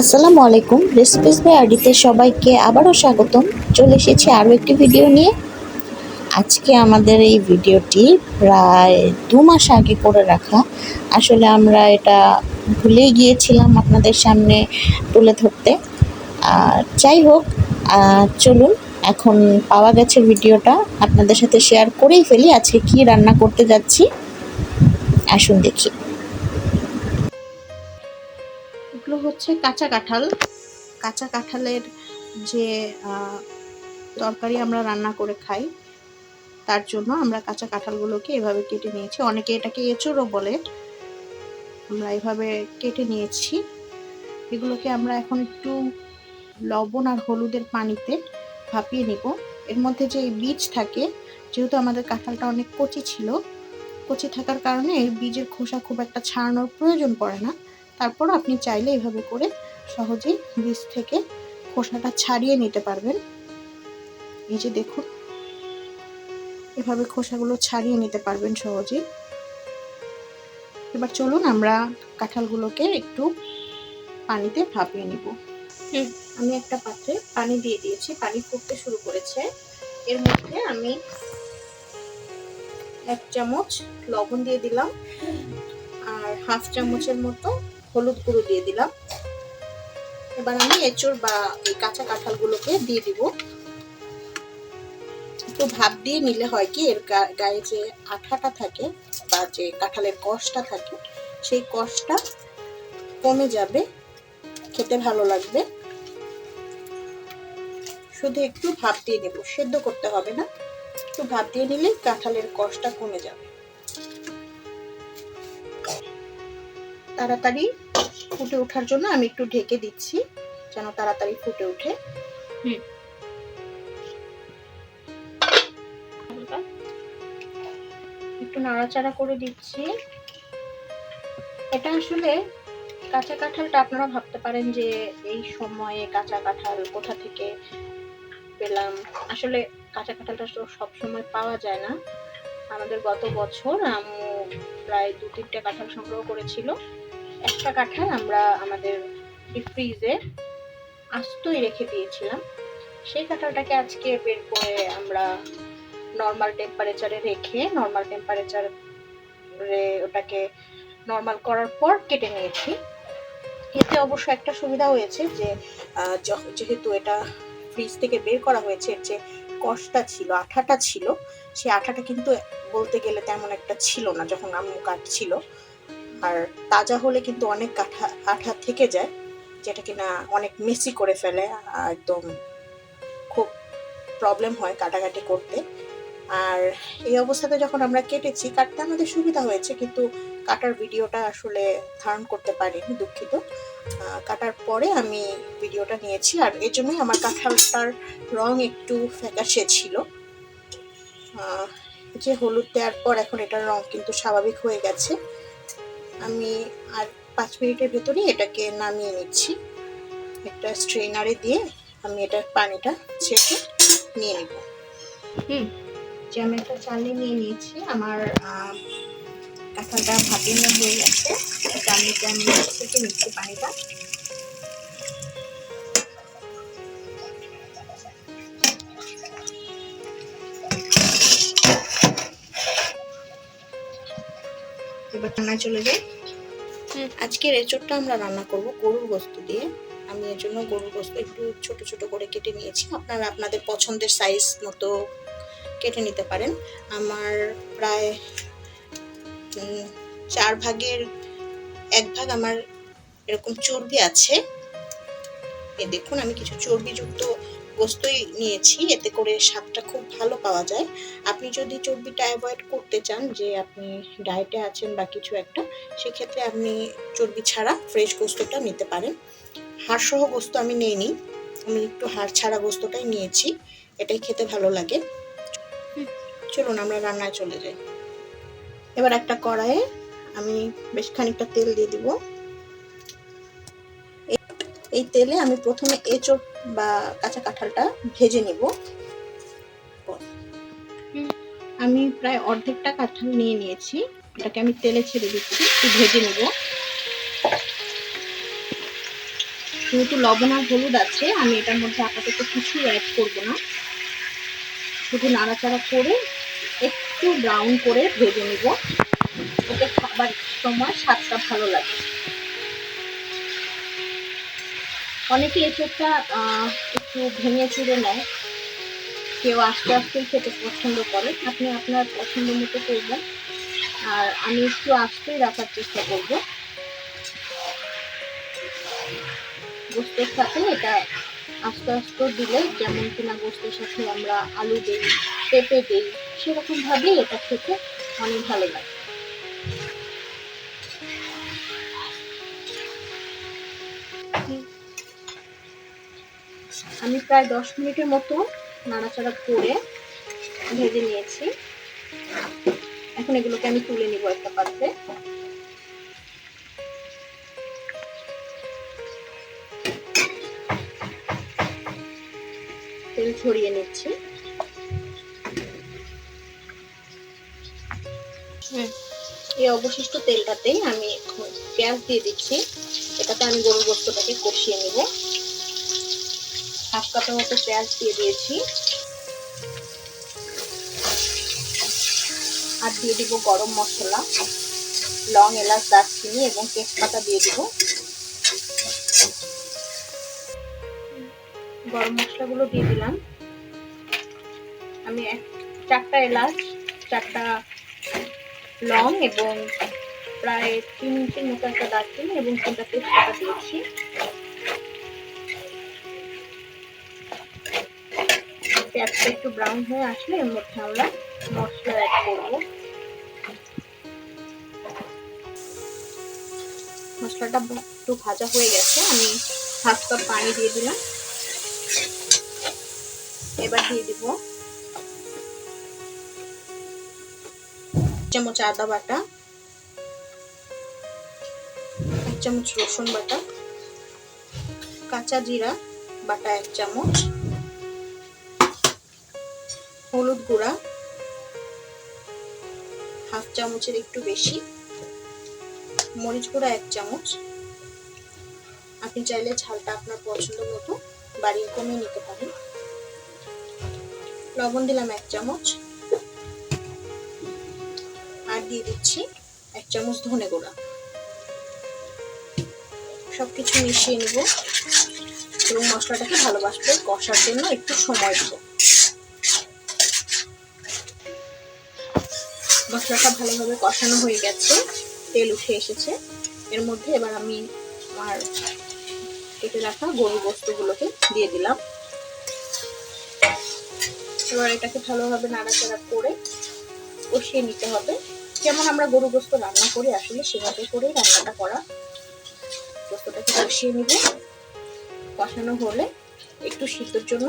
আসসালামু আলাইকুম recipes by আডিতে সবাইকে আবারও স্বাগতম। চলে এসেছি আরও একটি ভিডিও নিয়ে। আজকে আমাদের এই ভিডিওটি প্রায় দু মাস আগে করে রাখা। আসলে আমরা এটা ভুলেই গিয়েছিলাম আপনাদের সামনে তুলে ধরতে। আর যাই হোক চলুন, এখন পাওয়া গেছে ভিডিওটা আপনাদের সাথে শেয়ার করেই ফেলি আজকে কি রান্না করতে যাচ্ছি। আসুন দেখি। হচ্ছে কাঁচা কাঁঠাল। কাঁচা কাঁঠালের যে তরকারি আমরা রান্না করে খাই, তার জন্য আমরা কাঁচা কাঁঠালগুলোকে এভাবে কেটে নিয়েছি। অনেকে এটাকে এঁচড়ও বলে। আমরা এভাবে কেটে নিয়েছি। এগুলোকে আমরা এখন একটু লবণ আর হলুদের পানিতে ভাপিয়ে নিব। এর মধ্যে যে বীজ থাকে, যেহেতু আমাদের কাঁঠালটা অনেক কচি ছিল, কচি থাকার কারণে বীজের খোসা খুব একটা ছাড়ানোর প্রয়োজন পড়ে না। তারপর আপনি চাইলে এভাবে করে সহজেই বীজ থেকে খোসাটা ছাড়িয়ে নিতে পারবেন। এই যে দেখুন এভাবে খোসাগুলো ছাড়িয়ে নিতে পারবেন সহজেই এবার চলুন আমরা কাঁঠালগুলোকে একটু পানিতে ভাপিয়ে নিব। আমি একটা পাত্রে পানি দিয়ে দিয়েছি পানি ফুটতে শুরু করেছে। এর মধ্যে আমি এক চামচ লবণ দিয়ে দিলাম। আর হাফ চামচের মতো হলুদ গুঁড়ো দিয়ে দিলাম। এবার আমি এঁচড় বা এই কাঁচা কাঁঠালগুলোকে দিয়ে দিব। একটু ভাপ দিয়ে নিলে হয় কি, এর গায়ে যে আঠাটা থাকে বা যে কাঁঠালের কষটা থাকে, সেই কষটা কমে যাবে, খেতে ভালো লাগবে। শুধু একটু ভাপ দিয়ে নেব, সেদ্ধ করতে হবে না। একটু ভাপ দিয়ে নিলে কাঁঠালের কষটা কমে যাবে। তাড়াতাড়ি ফুটে ওঠার জন্য আমি একটু ঢেকে দিচ্ছি যেন তাড়াতাড়ি ফুটে ওঠে। একটু নাড়াচাড়া করে দিচ্ছি। এটা আসলে কাঁচা কাঁঠালটা আপনারা ভাবতে পারেন যে এই সময়ে কাঁচা কাঁঠাল কোথা থেকে পেলাম। আসলে কাঁচা কাঁঠালটা তো সবসময় পাওয়া যায় না। আমাদের গত বছর আম্মু প্রায় দু তিনটে কাঁঠাল সংগ্রহ করেছিল। একটা কাঁঠাল আমরা আমাদের ফ্রিজে আস্তই রেখে দিয়েছিলাম। সেই কাঁঠালটাকে আজকে বের করে আমরা নর্মাল টেম্পারেচারে রেখে নর্মাল টেম্পারেচারে ওটাকে নর্মাল করার পর কেটে নিয়েছি। এতে অবশ্য একটা সুবিধা হয়েছে যে যেহেতু এটা ফ্রিজ থেকে বের করা হয়েছে, এর যে কষটা ছিল, আঠাটা ছিল সেই আঠাটা কিন্তু বলতে গেলে তেমন একটা ছিল না, যখন আম্মু কাটছিল। আর তাজা হলে কিন্তু অনেক কাঠা আঠা থেকে যায়, যেটা কিনা অনেক মেসি করে ফেলে একদম খুব প্রবলেম হয় কাটাকাটি করতে। আর এই অবস্থাতে যখন আমরা কেটেছি, কাটতে আমাদের সুবিধা হয়েছে, কিন্তু কাটার ভিডিওটা আসলে ধারণ করতে পারিনি, দুঃখিত। কাটার পরে আমি ভিডিওটা নিয়েছি, আর এই জন্যই আমার কাঁঠালটার রং একটু ফ্যাকাশে ছিল। যে হলুদ দেওয়ার পর এখন এটার রং কিন্তু স্বাভাবিক হয়ে গেছে। আমি আর পাঁচ মিনিটের ভেতরে এটাকে নামিয়ে নিচ্ছি। একটা স্ট্রেনারে দিয়ে আমি এটার পানিটা ছেঁকে নিয়ে নেব। হুম। যে আমি একটা চালনি নিয়ে নিয়েছি আমার কাঁথাটা ভাতিনা ভাপিয়ে হয়ে গেছে। চালনিতে আমি ছেঁকে নিচ্ছি পানিটা এবার রান্নায় চলে যাই। আজকের এঁচড়টা আমরা রান্না করব গরুর গোস্ত দিয়ে। আমি এর জন্য গরুর গোস্ত একটু ছোট ছোট করে কেটে নিয়েছি। আপনারা আপনাদের পছন্দের সাইজ মতো কেটে নিতে পারেন। আমার প্রায় চার ভাগের এক ভাগ আমার এরকম চর্বি আছে। এ দেখুন আমি কিছু চর্বিযুক্ত গোস্তই নিয়েছি, এতে করে স্বাদটা খুব ভালো পাওয়া যায়। আপনি যদি চর্বিটা অ্যাভয়েড করতে চান, যে আপনি ডায়েটে আছেন বা কিছু একটা, সেক্ষেত্রে আপনি চর্বি ছাড়া ফ্রেশ গোস্তটা নিতে পারেন। হাড়সহ গোস্ত আমি নিইনি, আমি একটু হাড় ছাড়া গোস্তটাই নিয়েছি, এটাই খেতে ভালো লাগে। চলুন আমরা রান্নায় চলে যাই। এবার একটা কড়াইয়ে আমি বেশ খানিকটা তেল দিয়ে দিব। এই- তেলে আমি প্রথমে এঁচড় বা কাঁচা কাঁঠালটা ভেজে নিব। আমি প্রায় অর্ধেকটা কাঁঠাল নিয়ে নিয়েছি। এটাকে আমি তেলে ছেড়ে দিচ্ছি, একটু ভেজে নেব। যেহেতু লবণ আর হলুদ আছে, আমি এটার মধ্যে আপাতত কিছু অ্যাড করব না। শুধু নাড়াচাড়া করে একটু ব্রাউন করে ভেজে নিব। ওতে খাবার সময় স্বাদটা ভালো লাগে। অনেকে এসবটা একটু ভেঙে চুড়ে নেয়। কেউ আস্তে আস্তে খেতে পছন্দ করে। আপনি আপনার পছন্দ মতো করবেন। আর আমি একটু আস্তেই রাখার চেষ্টা করব। গোস্তের সাথে এটা আস্তে আস্তে দিলে যেমন কিনা গোস্তের সাথে আমরা আলু দিই, পেঁপে দিই, সেরকমভাবেই এটা খেতে অনেক ভালো লাগে। প্রায় দশ মিনিটের মতো নাড়াচাড়া করে ভেজে নিয়েছি। এখন এগুলোকে আমি তুলে নিব একটা পাত্রে। তেল ছড়িয়ে নিচ্ছি। এই অবশিষ্ট তেলটাতেই আমি পেঁয়াজ দিয়ে দিচ্ছি। এটাতে আমি গরুর গোস্তটাকে কষিয়ে নিব। কাপের মতো পেঁয়াজ দিয়ে দিয়েছি। আর দিয়ে দিব গরম মশলা, লং, এলাচ, দারচিনি এবং তেজপাতা দিয়ে দিব। গরম মশলাগুলো দিয়ে দিলাম। আমি এক, চারটা এলাচ, চারটা লং এবং প্রায় তিন ইঞ্চির মতো একটা দারচিনি এবং তিনটা তেজপাতা দিয়েছি। পেঁয়াজটা একটু ব্রাউন হয়ে আসলে এর মধ্যে আমরা মশলা অ্যাড করব। মশলাটা একটু ভাজা হয়ে গেছে, আমি হাফ কাপ পানি দিয়ে দিলাম। এবার দিয়ে দিব চামচ আদা বাটা, এক চামচ রসুন বাটা, কাঁচা জিরা বাটা এক চামচ হলুদ গুঁড়া, হাফ চামচের একটু বেশি, মরিচ গুঁড়া এক চামচ। আপনি চাইলে ঝালটা আপনার পছন্দ মতো বাড়িয়ে কমিয়ে নিতে পারেন। লবণ দিলাম এক চামচ। আর দিয়ে দিচ্ছি এক চামচ ধনে গুঁড়া। সবকিছু মিশিয়ে নিব এবং মশলাটাকে ভালোবাসবে কষার জন্য একটু সময় দেবো। মশলাটা ভালোভাবে কষানো হয়ে গেছে। তেল উঠে এসেছে। এর মধ্যে এবার আমি আমার কেটে রাখা গরু গোস্তগুলোকে দিয়ে দিলাম। এবার এটাকে ভালোভাবে নাড়াচাড়া করে কষিয়ে নিতে হবে। যেমন আমরা গরু গোস্ত রান্না করি, আসলে সেভাবে করেই রান্নাটা করা। গোস্তটাকে কষিয়ে নিব। কষানো হলে একটু সিদ্ধর জন্য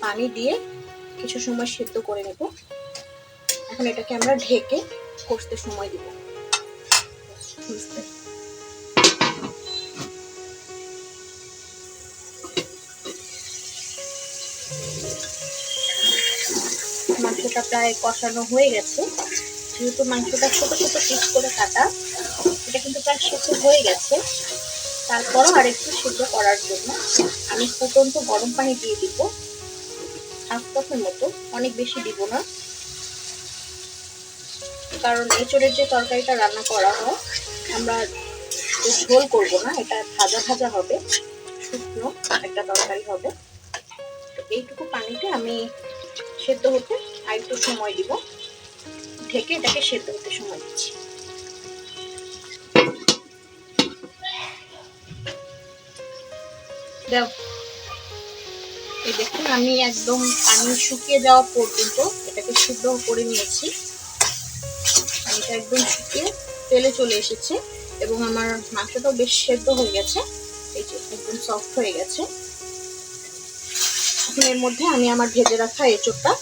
পানি দিয়ে কিছু সময় সিদ্ধ করে নেব। এখন এটাকে আমরা ঢেকে কষতে সময় দিব। মাংসটা প্রায় কষানো হয়ে গেছে। যেহেতু মাংসটা ছোট ছোট পিস করে কাটা, এটা কিন্তু প্রায় সেদ্ধ হয়ে গেছে। তারপরও আর একটু সেদ্ধ করার জন্য আমি ফুটন্ত গরম পানি দিয়ে দিব। হাফ কাপের মতো, অনেক বেশি দিব না। কারণ এঁচড়ের যে তরকারিটা রান্না করা হয় আমরা ঝোল করব না, এটা ভাজা ভাজা হবে, শুকনো একটা তরকারি হবে। এইটুকু পানিতে আমি সেদ্ধ হতে আর একটু সময় দিব। ঢেকে এটাকে সেদ্ধ হতে সময় দিচ্ছি। এই দেখুন, আমি একদম পানি শুকিয়ে যাওয়া পর্যন্ত এটাকে সিদ্ধ করে নিয়েছি। পানিটা একদম শুকিয়ে তেলে চলে এসেছে এবং আমার মাংসটাও বেশ সেদ্ধ হয়ে গেছে। এই যে একদম সফট হয়ে গেছে। এখন এর মধ্যে আমি আমার ভেজে রাখা এঁচোড়টা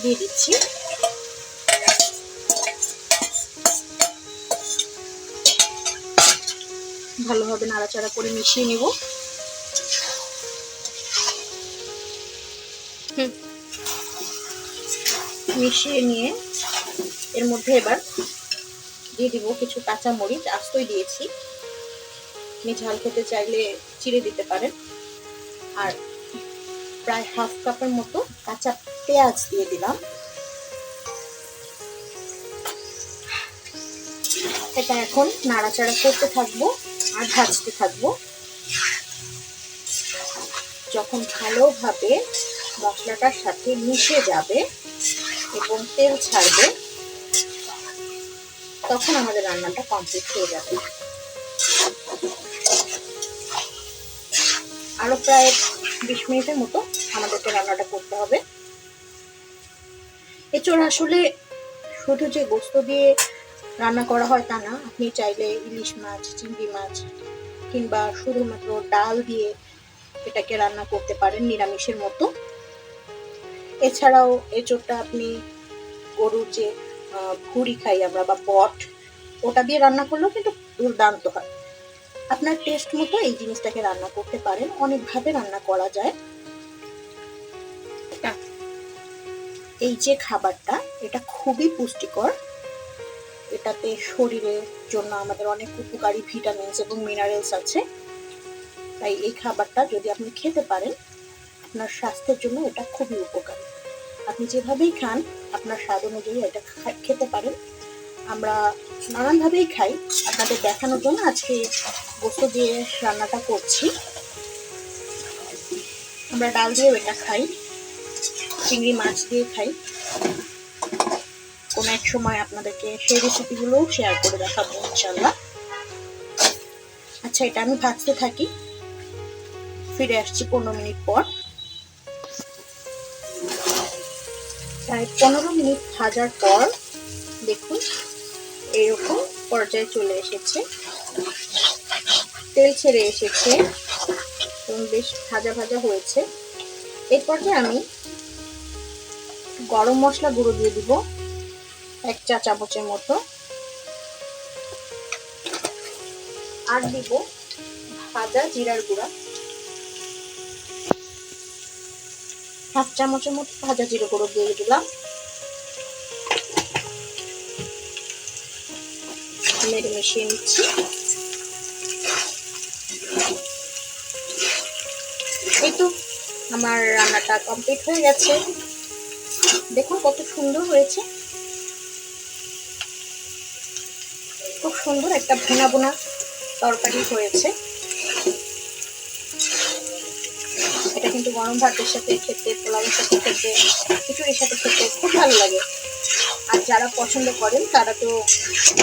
দিয়ে দিচ্ছি। ভালোভাবে নাড়াচাড়া করে মিশিয়ে নিব। মিশিয়ে নিয়ে এর মধ্যে এবার দিয়ে দিব কিছু কাঁচা মরিচ আস্তই দিয়েছি। আপনি ঝাল খেতে চাইলে চিড়ে দিতে পারেন। আর প্রায় হাফ কাপের মতো কাঁচা পেঁয়াজ দিয়ে দিলাম। এটা এখন নাড়াচাড়া করতে থাকব আর ভাজতে থাকব। যখন ভালোভাবে মশলাটার সাথে মিশে যাবে এবং তেল ছাড়বে তখন আমাদের রান্নাটা কমপ্লিট হয়ে যাবে। আরও প্রায় বিশ মিনিটের মতো আমাদেরকে রান্নাটা করতে হবে। এছাড়া আসলে শুধু যে গোস্ত দিয়ে রান্না করা হয় তা না, আপনি চাইলে ইলিশ মাছ, চিংড়ি মাছ কিংবা শুধুমাত্র ডাল দিয়ে এটাকে রান্না করতে পারেন নিরামিষের মতো। এছাড়াও এঁচোড়টা আপনি গরুর যে ভুঁড়ি খাই আমরা বা পট ওটা দিয়ে রান্না করলেও কিন্তু দুর্দান্ত হয়। আপনার টেস্ট মতো এই জিনিসটাকে রান্না করতে পারেন অনেকভাবে রান্না করা যায়। এই যে খাবারটা এটা খুবই পুষ্টিকর। এটাতে শরীরের জন্য আমাদের অনেক উপকারী ভিটামিনস এবং মিনারেলস আছে। তাই এই খাবারটা যদি আপনি খেতে পারেন আপনার স্বাস্থ্যের জন্য এটা খুবই উপকারী। আপনি যেভাবেই খান, আপনার স্বাদ অনুযায়ী এটা খেতে পারেন। আমরা নানানভাবেই খাই। আপনাদের দেখানোর জন্য আজকে গোস্ত দিয়ে রান্নাটা করছি। আমরা ডাল দিয়েও এটা খাই, চিংড়ি মাছ দিয়ে খাই। কোনো এক সময় আপনাদেরকে সেই রেসিপিগুলোও শেয়ার করে দেখাবো ইনশাল্লাহ আচ্ছা এটা আমি ভাজতে থাকি। ফিরে আসছি পনেরো মিনিট পর। প্রায় পনেরো মিনিট ভাজার পর দেখুন, এরকম পর্যায়ে চলে এসেছে। তেল ছেড়ে এসেছে এবং বেশ ভাজা ভাজা হয়েছে। এই পর্যায়ে আমি গরম মশলা গুঁড়ো দিয়ে দিব, এক চা চামচের মতো। আর দিব ভাজা জিরার গুঁড়া। হাফ চামচের মতো ভাজা জিরে গুঁড়ো দিয়ে দিলাম। মেরে মিশিয়ে নিচ্ছি। এই তো আমার রান্নাটা কমপ্লিট হয়ে গেছে। দেখুন কত সুন্দর হয়েছে। খুব সুন্দর একটা ভুনা ভুনা তরকারি হয়েছে। এটা কিন্তু গরম ভাতের সাথে খেতে, পোলাওয়ের সাথে খেতে, খিচুড়ির সাথে খেতে খুব ভালো লাগে। আর যারা পছন্দ করেন, তারা তো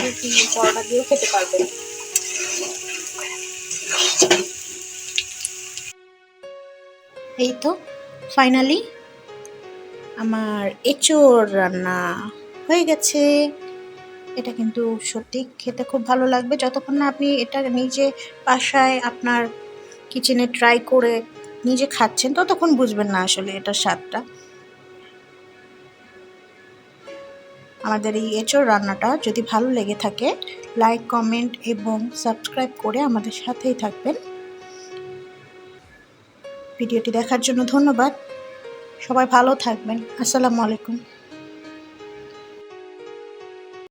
রুটি, পরোটা দিয়েও খেতে পারবেন। এই তো ফাইনালি আমার এঁচোড় রান্না হয়ে গেছে। এটা কিন্তু সত্যি খেতে খুব ভালো লাগবে। যতক্ষণ না আপনি এটা নিজে বাসায় আপনার কিচেনে ট্রাই করে নিজে খাচ্ছেন, ততক্ষণ বুঝবেন না আসলে এটার স্বাদটা। আমাদের এই এঁচোড় রান্নাটা যদি ভালো লেগে থাকে লাইক কমেন্ট এবং সাবস্ক্রাইব করে আমাদের সাথেই থাকবেন। ভিডিওটি দেখার জন্য ধন্যবাদ। সবাই ভালো থাকবেন। আসসালামু আলাইকুম।